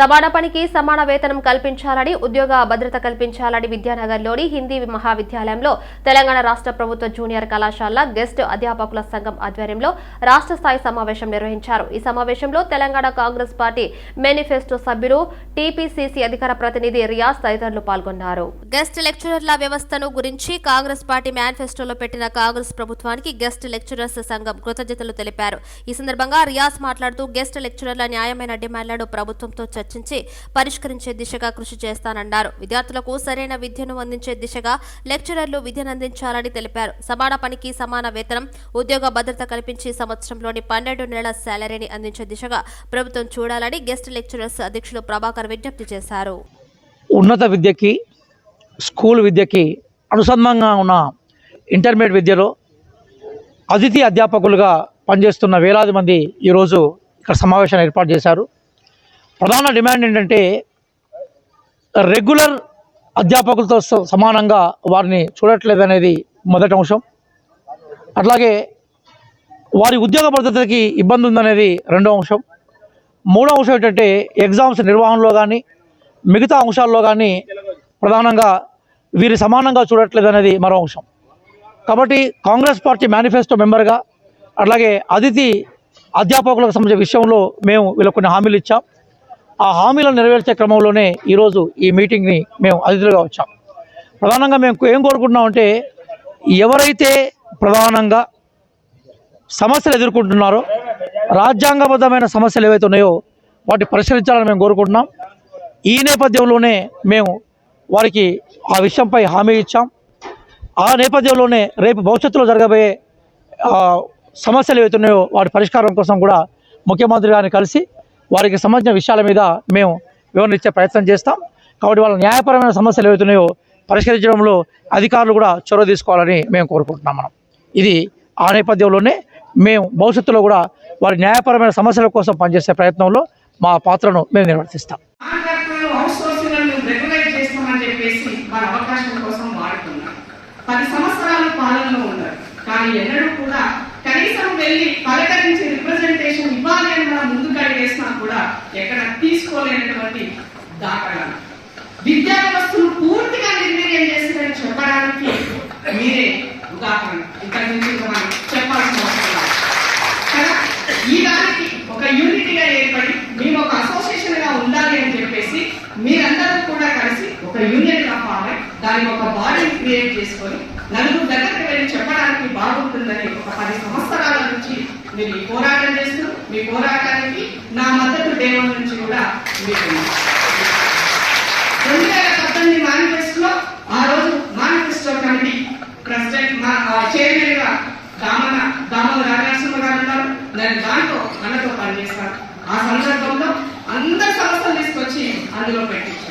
సమాన పనికి సమాన వేతనం కల్పించాలని ఉద్యోగ భద్రత కల్పించాలని విద్యానగర్లోని హిందీ మహావిద్యాలయంలో తెలంగాణ రాష్ట్ర ప్రభుత్వ జూనియర్ కళాశాల గెస్ట్ అధ్యాపకుల సంఘం ఆధ్వర్యంలో రాష్ట్ర స్థాయి సమావేశం నిర్వహించారు. ఈ సమావేశంలో తెలంగాణ కాంగ్రెస్ పార్టీ మేనిఫెస్టో సభ్యులు టీపీసీసీ అధికార ప్రతినిధి రియాజ్ తదితరులు పాల్గొన్నారు. గెస్ట్ లెక్చరర్ల వ్యవస్థను గురించి కాంగ్రెస్ పార్టీ మేనిఫెస్టోలో పెట్టిన కాంగ్రెస్ ప్రభుత్వానికి గెస్ట్ లెక్చరర్స్ సంఘం కృతజ్ఞతలు తెలిపారు. ఈ సందర్భంగా రియాజ్ మాట్లాడుతూ గెస్ట్ లెక్చరర్ల న్యాయమైన డిమాండ్లను ప్రభుత్వంతో చర్చ చర్చించి పరిష్కరించే దిశగా కృషి చేస్తానన్నారు. విద్యార్థులకు సరైన విద్యను అందించే దిశగా లెక్చరర్లు విద్యను అందించాలని తెలిపారు. సమాన పనికి సమాన వేతనం ఉద్యోగ భద్రత కల్పించి సంవత్సరంలోని పన్నెండు నెలల శాలరీని అందించే దిశగా ప్రభుత్వం చూడాలని గెస్ట్ లెక్చరర్స్ అధ్యక్షులు ప్రభాకర్ విజ్ఞప్తి చేశారు. ఉన్నత విద్యకి స్కూల్ విద్యకి అనుసంధానంగా ఉన్న ఇంటర్మీడియట్ విద్యలో అతిథి అధ్యాపకులుగా పనిచేస్తున్న వేలాది మంది ఈరోజు ఇక్కడ సమావేశాన్ని ఏర్పాటు చేశారు. ప్రధాన డిమాండ్ ఏంటంటే రెగ్యులర్ అధ్యాపకులతో సమానంగా వారిని చూడట్లేదు అనేది మొదటి అంశం. అట్లాగే వారి ఉద్యోగ భద్రతకి ఇబ్బంది ఉందనేది రెండో అంశం. మూడో అంశం ఏంటంటే ఎగ్జామ్స్ నిర్వహణలో కానీ మిగతా అంశాల్లో కానీ ప్రధానంగా వీరి సమానంగా చూడట్లేదు అనేది మరో అంశం. కాబట్టి కాంగ్రెస్ పార్టీ మేనిఫెస్టో మెంబర్గా అట్లాగే అతిథి అధ్యాపకులకు సంబంధించిన విషయంలో మేము వీళ్ళకు కొన్ని హామీలు ఇచ్చాం. ఆ హామీలను నెరవేర్చే క్రమంలోనే ఈరోజు ఈ మీటింగ్ని మేము అతిథులుగా వచ్చాం. ప్రధానంగా మేము ఏం కోరుకుంటున్నామంటే ఎవరైతే ప్రధానంగా సమస్యలు ఎదుర్కొంటున్నారో రాజ్యాంగబద్ధమైన సమస్యలు ఏవైతే ఉన్నాయో వాటి పరిష్కరించాలని మేము కోరుకుంటున్నాం. ఈ నేపథ్యంలోనే మేము వారికి ఆ విషయంపై హామీ ఇచ్చాం. ఆ నేపథ్యంలోనే రేపు భవిష్యత్తులో జరగబోయే సమస్యలు ఏవైతే ఉన్నాయో వాటి పరిష్కారం కోసం కూడా ముఖ్యమంత్రి గారిని కలిసి వారికి సంబంధించిన విషయాల మీద మేము వివరణ ఇచ్చే ప్రయత్నం చేస్తాం. కాబట్టి వాళ్ళ న్యాయపరమైన సమస్యలు ఏవైతున్నాయో పరిష్కరించడంలో అధికారులు కూడా చొరవ తీసుకోవాలని మేము కోరుకుంటున్నాం మనం. ఇది ఆ నేపథ్యంలోనే మేము భవిష్యత్తులో కూడా వారి న్యాయపరమైన సమస్యల కోసం పనిచేసే ప్రయత్నంలో మా పాత్రను మేము నిర్వర్తిస్తాం. పది సంవత్సరాలు పాలనలో ఉన్నారు. కానీ ఎన్నడూ కూడా కనీసం వెళ్ళి పలకరించి రిప్రజెంటేషన్ ఇవ్వాలి అని మనం ఎక్కడ తీసుకోలేనటువంటి దాఖలాలు. విద్యా వ్యవస్థను పూర్తిగా నిర్వీర్యం చేసిందని చెప్పడానికి మీరే ఉదాహరణ. ఇక్కడ నుంచి మనం చెప్పాల్సిన అవసరం కదా? ఈ దానికి ఒక యూనిటీగా ఏర్పడి మేము ఒక అసోసియేషన్గా ఉండాలి అని చెప్పేసి మీరందరూ కూడా కలిసి ఒక యూనియన్గా ఫామ్ దాని ఒక బాడీని క్రియేట్ చేసుకొని నలుగురు దగ్గరికి వెళ్ళి చెప్పడానికి బాగుంటుందని ఒక పది సంవత్సరాల నుంచి మీరు ఈ పోరాటం చేస్తూ మీ పోరాటానికి నా దేవం నుంచి కూడా రెండు వేల పద్దెనిమిది మేనిఫెస్టోలో ఆ రోజు మేనిఫెస్టో కమిటీ ప్రెసిడెంట్ మా చైర్మన్గా దామన దామోదర రాజనరసింహ గారు ఉన్నారు. దాని దాంట్లో మనతో పనిచేస్తారు ఆ సందర్భంలో అందరి సమస్యలు తీసుకొచ్చి అందులో పెట్టించారు.